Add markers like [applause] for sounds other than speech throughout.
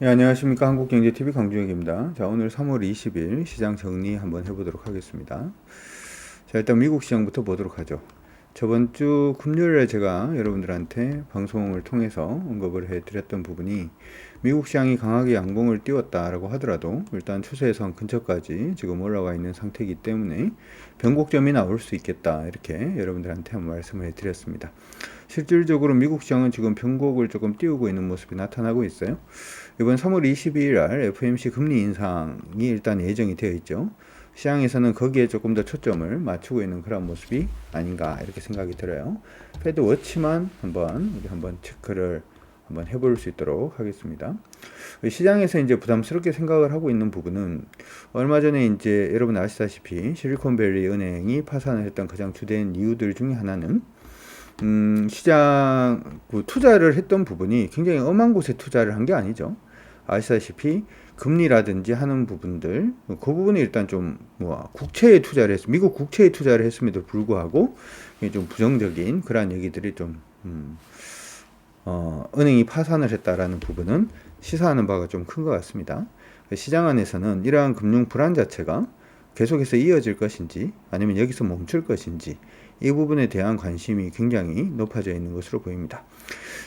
네, 안녕하십니까. 한국경제TV 강주혁입니다. 자, 오늘 3월 20일 시장 정리 한번 해보도록 하겠습니다. 자, 일단 미국 시장부터 보도록 하죠. 저번 주 금요일에 제가 여러분들한테 방송을 통해서 언급을 해드렸던 부분이 미국 시장이 강하게 양봉을 띄웠다라고 하더라도 일단 추세선 근처까지 지금 올라와 있는 상태이기 때문에 변곡점이 나올 수 있겠다 이렇게 여러분들한테 한번 말씀을 해드렸습니다. 실질적으로 미국 시장은 지금 변곡을 조금 띄우고 있는 모습이 나타나고 있어요. 이번 3월 22일 날 FOMC 금리 인상이 일단 예정이 되어 있죠. 시장에서는 거기에 조금 더 초점을 맞추고 있는 그런 모습이 아닌가 이렇게 생각이 들어요. 패드 워치만 한번 우리 한번 체크를 한번 해볼 수 있도록 하겠습니다. 시장에서 이제 부담스럽게 생각을 하고 있는 부분은 얼마 전에 이제 여러분 아시다시피 실리콘밸리 은행이 파산을 했던 가장 주된 이유들 중에 하나는 음, 시장 그 투자를 했던 부분이 굉장히 엄한 곳에 투자를 한 게 아니죠. 아시다시피 금리라든지 하는 부분들 그 부분이 일단 좀 뭐 국채에 투자를 했 미국 국채에 투자를 했음에도 불구하고 좀 부정적인 그러한 얘기들이 좀 음, 어, 은행이 파산을 했다라는 부분은 시사하는 바가 좀 큰 것 같습니다. 시장 안에서는 이러한 금융 불안 자체가 계속해서 이어질 것인지 아니면 여기서 멈출 것인지 이 부분에 대한 관심이 굉장히 높아져 있는 것으로 보입니다.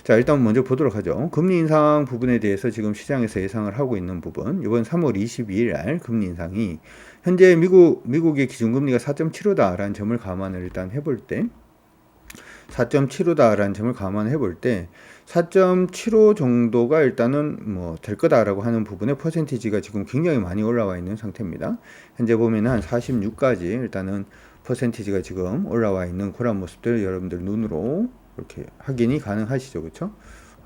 자, 일단 먼저 보도록 하죠. 금리 인상 부분에 대해서 지금 시장에서 예상을 하고 있는 부분, 이번 3월 22일 날 금리 인상이 현재 미국, 미국의 기준금리가 4.75다라는 점을 감안을 일단 해볼 때, 4.75다라는 점을 감안해 볼 때, 4.75 정도가 일단은 뭐 될 거다라고 하는 부분의 퍼센티지가 지금 굉장히 많이 올라와 있는 상태입니다. 현재 보면 한 46까지 일단은 퍼센티지가 지금 올라와 있는 그런 모습들 여러분들 눈으로 이렇게 확인이 가능하시죠. 그렇죠?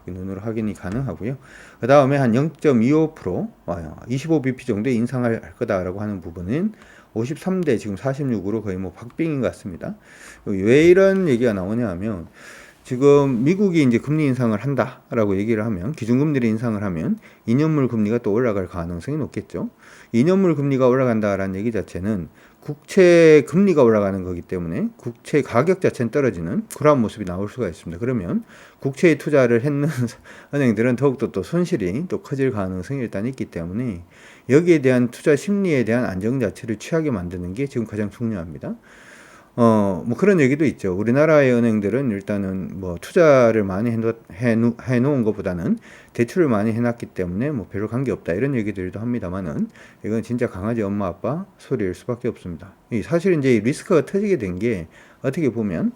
눈으로 확인이 가능하고요. 그 다음에 한 0.25% 25bp 정도 인상을 할 거다라고 하는 부분은 53대 지금 46으로 거의 뭐 박빙인 것 같습니다. 왜 이런 얘기가 나오냐 하면 지금 미국이 이제 금리 인상을 한다라고 얘기를 하면 기준금리를 인상을 하면 2년물 금리가 또 올라갈 가능성이 높겠죠. 2년물 금리가 올라간다라는 얘기 자체는 국채 금리가 올라가는 거기 때문에 국채 가격 자체는 떨어지는 그러한 모습이 나올 수가 있습니다. 그러면 국채에 투자를 했는 [laughs] 은행들은 더욱더 또 손실이 또 커질 가능성이 일단 있기 때문에 여기에 대한 투자 심리에 대한 안정 자체를 취하게 만드는 게 지금 가장 중요합니다. 어, 뭐 그런 얘기도 있죠. 우리나라의 은행들은 일단은 뭐 투자를 많이 해놓, 해놓은 것보다는 대출을 많이 해놨기 때문에 뭐 별로 관계 없다. 이런 얘기들도 합니다만은 이건 진짜 강아지 엄마 아빠 소리일 수밖에 없습니다. 사실 이제 리스크가 터지게 된 게 어떻게 보면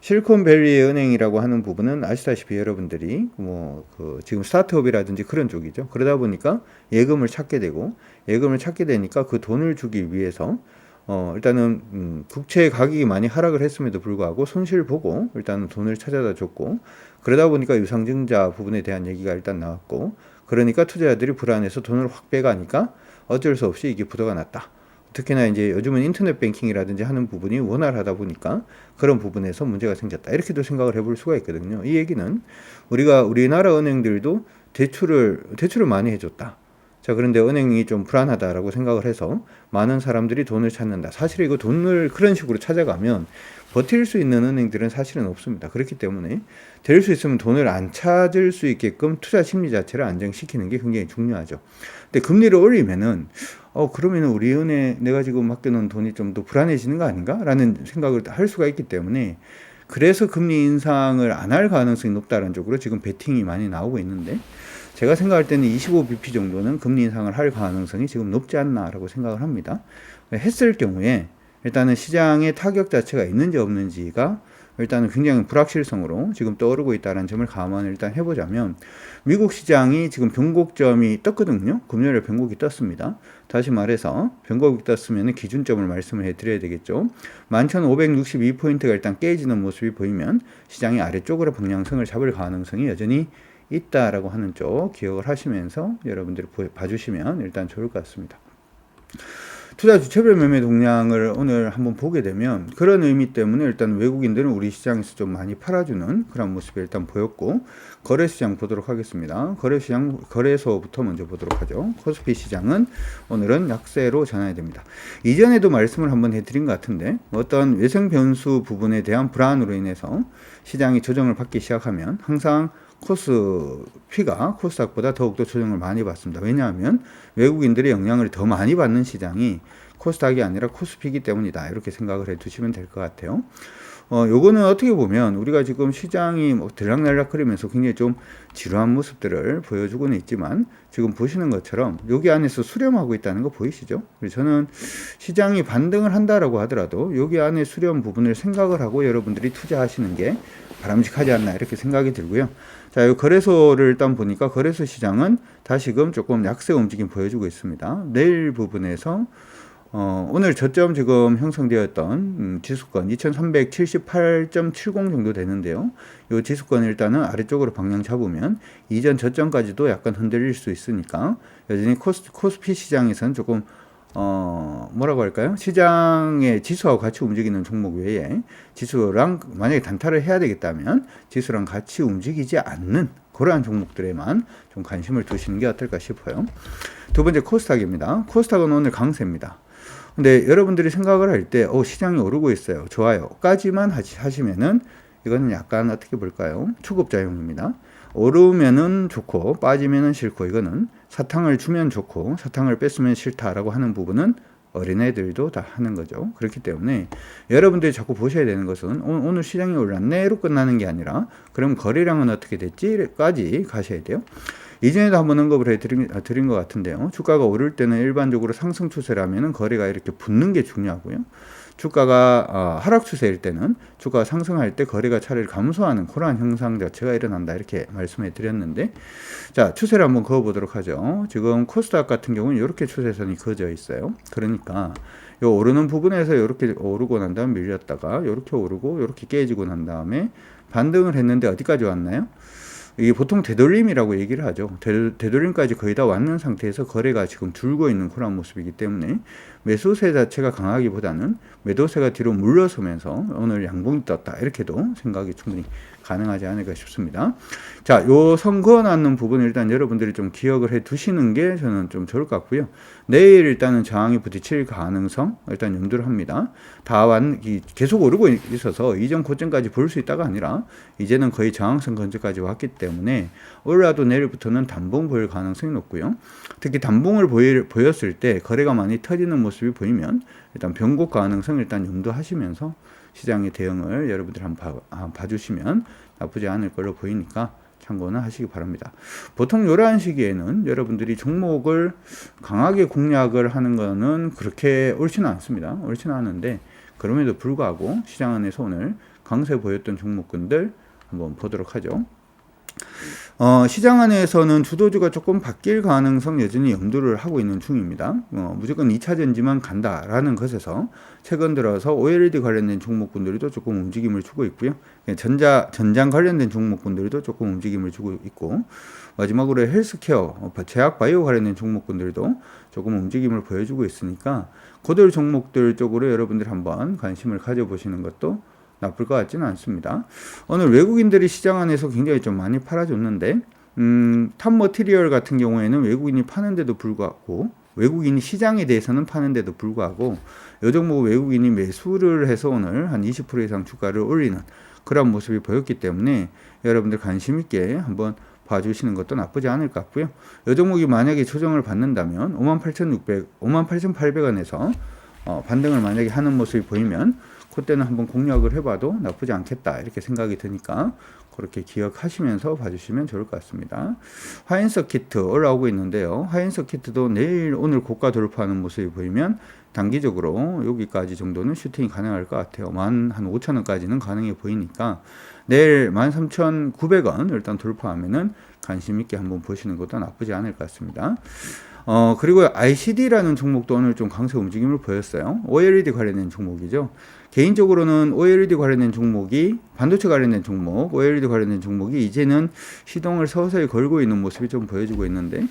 실리콘밸리 은행이라고 하는 부분은 아시다시피 여러분들이 뭐 그 지금 스타트업이라든지 그런 쪽이죠. 그러다 보니까 예금을 찾게 되고 예금을 찾게 되니까 그 돈을 주기 위해서 어, 일단은, 음, 국채 가격이 많이 하락을 했음에도 불구하고 손실 보고 일단은 돈을 찾아다 줬고, 그러다 보니까 유상증자 부분에 대한 얘기가 일단 나왔고, 그러니까 투자자들이 불안해서 돈을 확 빼가니까 어쩔 수 없이 이게 부도가 났다. 특히나 이제 요즘은 인터넷 뱅킹이라든지 하는 부분이 원활하다 보니까 그런 부분에서 문제가 생겼다. 이렇게도 생각을 해볼 수가 있거든요. 이 얘기는 우리가 우리나라 은행들도 대출을, 대출을 많이 해줬다. 자, 그런데 은행이 좀 불안하다라고 생각을 해서 많은 사람들이 돈을 찾는다. 사실 이거 돈을 그런 식으로 찾아가면 버틸 수 있는 은행들은 사실은 없습니다. 그렇기 때문에 될 수 있으면 돈을 안 찾을 수 있게끔 투자 심리 자체를 안정시키는 게 굉장히 중요하죠. 근데 금리를 올리면은 어 그러면은 우리 은행 내가 지금 맡겨놓은 돈이 좀 더 불안해지는 거 아닌가라는 생각을 할 수가 있기 때문에 그래서 금리 인상을 안 할 가능성이 높다는 쪽으로 지금 베팅이 많이 나오고 있는데 제가 생각할 때는 25bp 정도는 금리 인상을 할 가능성이 지금 높지 않나라고 생각을 합니다. 했을 경우에 일단은 시장의 타격 자체가 있는지 없는지가 일단은 굉장히 불확실성으로 지금 떠오르고 있다는 점을 감안을 일단 해보자면 미국 시장이 지금 변곡점이 떴거든요. 금요일에 변곡이 떴습니다. 다시 말해서 변곡이 떴으면 기준점을 말씀을 해드려야 되겠죠. 11,562포인트가 일단 깨지는 모습이 보이면 시장이 아래쪽으로 방향성을 잡을 가능성이 여전히 있다라고 하는 쪽 기억을 하시면서 여러분들이 봐주시면 일단 좋을 것 같습니다. 투자 주체별 매매 동향을 오늘 한번 보게 되면 그런 의미 때문에 일단 외국인들은 우리 시장에서 좀 많이 팔아주는 그런 모습이 일단 보였고 거래 시장 보도록 하겠습니다. 거래 시장 거래소부터 먼저 보도록 하죠. 코스피 시장은 오늘은 약세로 전환이 됩니다. 이전에도 말씀을 한번 해드린 것 같은데 어떤 외생 변수 부분에 대한 불안으로 인해서 시장이 조정을 받기 시작하면 항상 코스피가 코스닥보다 더욱더 조정을 많이 받습니다. 왜냐하면 외국인들의 영향을 더 많이 받는 시장이 코스닥이 아니라 코스피이기 때문이다. 이렇게 생각을 해 두시면 될 것 같아요. 어, 요거는 어떻게 보면 우리가 지금 시장이 뭐 들락날락거리면서 굉장히 좀 지루한 모습들을 보여주고는 있지만 지금 보시는 것처럼 여기 안에서 수렴하고 있다는 거 보이시죠? 그래서 저는 시장이 반등을 한다라고 하더라도 여기 안에 수렴 부분을 생각을 하고 여러분들이 투자하시는 게 바람직하지 않나 이렇게 생각이 들고요. 자, 이 거래소를 일단 보니까 거래소 시장은 다시금 조금 약세 움직임 보여주고 있습니다. 내일 부분에서 어, 오늘 저점 지금 형성되었던 음, 지수권 2378.70 정도 되는데요. 이 지수권 일단은 아래쪽으로 방향 잡으면 이전 저점까지도 약간 흔들릴 수 있으니까 여전히 코스, 코스피 시장에서는 조금 어, 뭐라고 할까요? 시장의 지수하고 같이 움직이는 종목 외에 지수랑 만약에 단타를 해야 되겠다면 지수랑 같이 움직이지 않는 그러한 종목들에만 좀 관심을 두시는 게 어떨까 싶어요. 두 번째 코스닥입니다. 코스닥은 오늘 강세입니다. 근데 여러분들이 생각을 할 때, 어, 시장이 오르고 있어요. 좋아요. 까지만 하시, 하시면은 이거는 약간 어떻게 볼까요? 초급자용입니다. 오르면은 좋고 빠지면은 싫고 이거는 사탕을 주면 좋고 사탕을 뺐으면 싫다라고 하는 부분은 어린애들도 다 하는 거죠. 그렇기 때문에 여러분들이 자꾸 보셔야 되는 것은 오, 늘 시장이 올랐네로 끝나는 게 아니라 그럼 거래량은 어떻게 됐지까지 가셔야 돼요. 이전에도 한번 언급을 해드린 아, 드린 것 같은데요. 주가가 오를 때는 일반적으로 상승 추세라면 거래가 이렇게 붙는 게 중요하고요. 주가가 어, 하락 추세일 때는 주가가 상승할 때 거래가 차라리 감소하는 그러한 현상 자체가 일어난다 이렇게 말씀해 드렸는데 자 추세를 한번 그어 보도록 하죠 지금 코스닥 같은 경우는 이렇게 추세선이 그어져 있어요 그러니까 요 오르는 부분에서 이렇게 오르고 난 다음에 밀렸다가 이렇게 오르고 이렇게 깨지고 난 다음에 반등을 했는데 어디까지 왔나요? 이게 보통 되돌림이라고 얘기를 하죠. 되돌림까지 거의 다 왔는 상태에서 거래가 지금 줄고 있는 그런 모습이기 때문에 매수세 자체가 강하기보다는 매도세가 뒤로 물러서면서 오늘 양봉이 떴다 이렇게도 생각이 충분히 가능하지 않을까 싶습니다. 자, 요 선거 낳는 부분 일단 여러분들이 좀 기억을 해 두시는 게 저는 좀 좋을 것 같고요. 내일 일단은 저항이 부딪힐 가능성 일단 염두를 합니다. 다완 계속 오르고 있어서 이전 고점까지 볼 수 있다가 아니라 이제는 거의 저항선 근처까지 왔기 때문에 올라도 내일부터는 단봉 보일 가능성이 높고요. 특히 단봉을 보일, 보였을 때 거래가 많이 터지는 모습이 보이면 일단 변곡 가능성 일단 염두하시면서 시장의 대응을 여러분들 한번 봐, 봐주시면 나쁘지 않을 걸로 보이니까 참고는 하시기 바랍니다. 보통 이러한 시기에는 여러분들이 종목을 강하게 공략을 하는 것은 그렇게 옳지는 않습니다. 옳지는 않은데 그럼에도 불구하고 시장 안에서 오늘 강세 보였던 종목군들 한번 보도록 하죠. 어, 시장 안에서는 주도주가 조금 바뀔 가능성 여전히 염두를 하고 있는 중입니다. 어, 무조건 2차 전지만 간다라는 것에서 최근 들어서 OLED 관련된 종목군들도 조금 움직임을 주고 있고요. 예, 전자, 전장 관련된 종목군들도 조금 움직임을 주고 있고, 마지막으로 헬스케어, 어, 제약 바이오 관련된 종목군들도 조금 움직임을 보여주고 있으니까, 고들 종목들 쪽으로 여러분들 한번 관심을 가져보시는 것도 나쁠 것 같지는 않습니다. 오늘 외국인들이 시장 안에서 굉장히 좀 많이 팔아줬는데, 음, 탑 머티리얼 같은 경우에는 외국인이 파는데도 불구하고, 외국인이 시장에 대해서는 파는데도 불구하고, 요 종목 외국인이 매수를 해서 오늘 한 20% 이상 주가를 올리는 그런 모습이 보였기 때문에 여러분들 관심 있게 한번 봐주시는 것도 나쁘지 않을 것 같고요. 요 종목이 만약에 조정을 받는다면 58,600, 58,800원에서 어, 반등을 만약에 하는 모습이 보이면 그때는 한번 공략을 해봐도 나쁘지 않겠다 이렇게 생각이 드니까 그렇게 기억하시면서 봐주시면 좋을 것 같습니다. 화인 서키트 올라오고 있는데요. 화인 서키트도 내일 오늘 고가 돌파하는 모습이 보이면 단기적으로 여기까지 정도는 슈팅이 가능할 것 같아요. 만 한 5천 원까지는 가능해 보이니까 내일 13,900원 일단 돌파하면은 관심 있게 한번 보시는 것도 나쁘지 않을 것 같습니다. 어, 그리고 ICD라는 종목도 오늘 좀 강세 움직임을 보였어요. OLED 관련된 종목이죠. 개인적으로는 OLED 관련된 종목이 반도체 관련된 종목, OLED 관련된 종목이 이제는 시동을 서서히 걸고 있는 모습이 좀 보여지고 있는데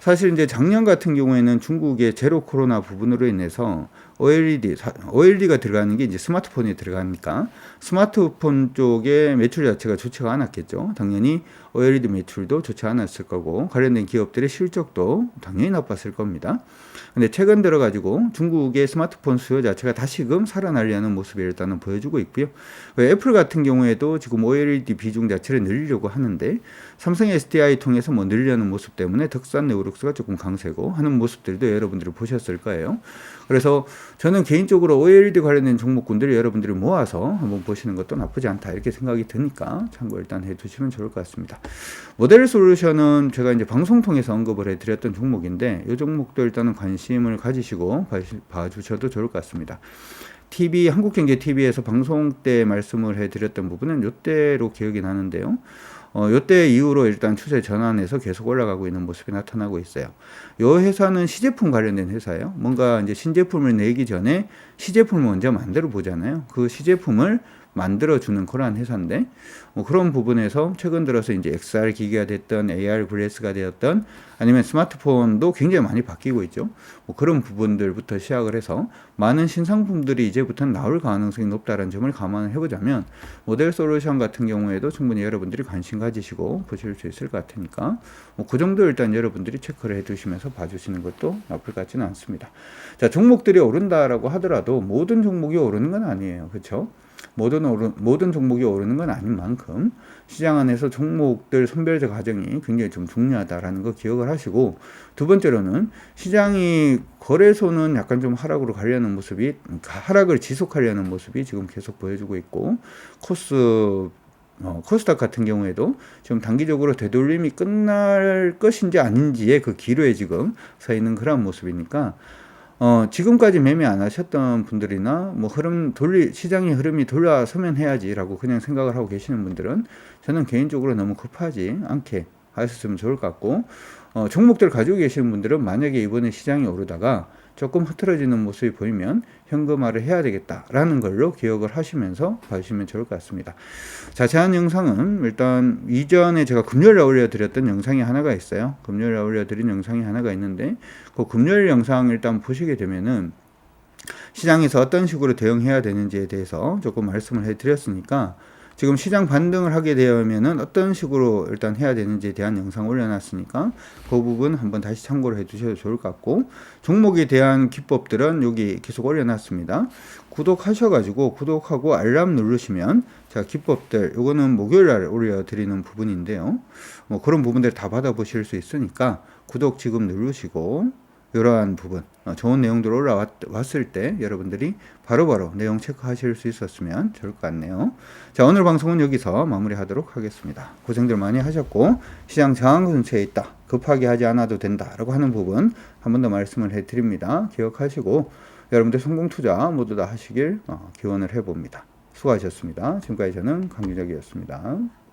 사실 이제 작년 같은 경우에는 중국의 제로 코로나 부분으로 인해서 OLED, OLED가 들어가는 게 이제 스마트폰에 들어가니까 스마트폰 쪽의 매출 자체가 좋지가 않았겠죠. 당연히 OLED 매출도 좋지 않았을 거고 관련된 기업들의 실적도 당연히 나빴을 겁니다. 근데 최근 들어가지고 중국의 스마트폰 수요 자체가 다시금 살아나려는 모습을 일단은 보여주고 있고요. 그 애플 같은 경우에도 지금 OLED 비중 자체를 늘리려고 하는데 삼성 SDI 통해서 뭐 늘리려는 모습 때문에 덕산 네오룩스가 조금 강세고 하는 모습들도 여러분들이 보셨을 거예요. 그래서 저는 개인적으로 OLED 관련된 종목군들을 여러분들이 모아서 한번 보시는 것도 나쁘지 않다 이렇게 생각이 드니까 참고 일단 해두시면 좋을 것 같습니다. 모델 솔루션은 제가 이제 방송 통해서 언급을 해드렸던 종목인데 이 종목도 일단은 관심을 가지시고 봐주셔도 좋을 것 같습니다. TV 한국경제 TV에서 방송 때 말씀을 해드렸던 부분은 이때로 기억이 나는데요. 어, 요때 이후로 일단 추세 전환해서 계속 올라가고 있는 모습이 나타나고 있어요. 요 회사는 시제품 관련된 회사예요. 뭔가 이제 신제품을 내기 전에 시제품을 먼저 만들어 보잖아요. 그 시제품을 만들어주는 그러한 회사인데 뭐 그런 부분에서 최근 들어서 이제 XR 기기가 됐던 AR 글래스가 되었던 아니면 스마트폰도 굉장히 많이 바뀌고 있죠. 뭐 그런 부분들부터 시작을 해서 많은 신상품들이 이제부터는 나올 가능성이 높다는 점을 감안을 해보자면 모델 솔루션 같은 경우에도 충분히 여러분들이 관심 가지시고 보실 수 있을 것 같으니까 뭐 그 정도 일단 여러분들이 체크를 해 두시면서 봐주시는 것도 나쁠 것 같지는 않습니다. 자 종목들이 오른다라고 하더라도 모든 종목이 오르는 건 아니에요. 그렇죠? 모든 오르, 모든 종목이 오르는 건 아닌 만큼 시장 안에서 종목들 선별제 과정이 굉장히 좀 중요하다라는 거 기억을 하시고 두 번째로는 시장이 거래소는 약간 좀 하락으로 가려는 모습이 하락을 지속하려는 모습이 지금 계속 보여주고 있고 코스 어, 코스닥 같은 경우에도 지금 단기적으로 되돌림이 끝날 것인지 아닌지의 그 기로에 지금 서 있는 그런 모습이니까 어, 지금까지 매매 안 하셨던 분들이나 뭐 흐름 돌리 시장의 흐름이 돌아서면 해야지라고 그냥 생각을 하고 계시는 분들은 저는 개인적으로 너무 급하지 않게 하셨으면 좋을 것 같고 어, 종목들 가지고 계시는 분들은 만약에 이번에 시장이 오르다가 조금 흐트러지는 모습이 보이면 현금화를 해야 되겠다라는 걸로 기억을 하시면서 봐주시면 좋을 것 같습니다. 자세한 영상은 일단 이전에 제가 금요일에 올려드렸던 영상이 하나가 있어요. 금요일에 올려드린 영상이 하나가 있는데 그 금요일 영상 일단 보시게 되면은 시장에서 어떤 식으로 대응해야 되는지에 대해서 조금 말씀을 해드렸으니까 지금 시장 반등을 하게 되면은 어떤 식으로 일단 해야 되는지에 대한 영상 올려놨으니까 그 부분 한번 다시 참고를 해주셔도 좋을 것 같고 종목에 대한 기법들은 여기 계속 올려놨습니다. 구독하셔가지고 구독하고 알람 누르시면 자 기법들 요거는 목요일 날 올려드리는 부분인데요. 뭐 그런 부분들 다 받아보실 수 있으니까 구독 지금 누르시고 이러한 부분 어, 좋은 내용들 올라왔을 때 여러분들이 바로바로 바로 내용 체크하실 수 있었으면 좋을 것 같네요. 자 오늘 방송은 여기서 마무리하도록 하겠습니다. 고생들 많이 하셨고 시장 저항 근처에 있다. 급하게 하지 않아도 된다라고 하는 부분 한 번 더 말씀을 해드립니다. 기억하시고 여러분들 성공 투자 모두 다 하시길 어, 기원을 해봅니다. 수고하셨습니다. 지금까지 저는 강유작이었습니다.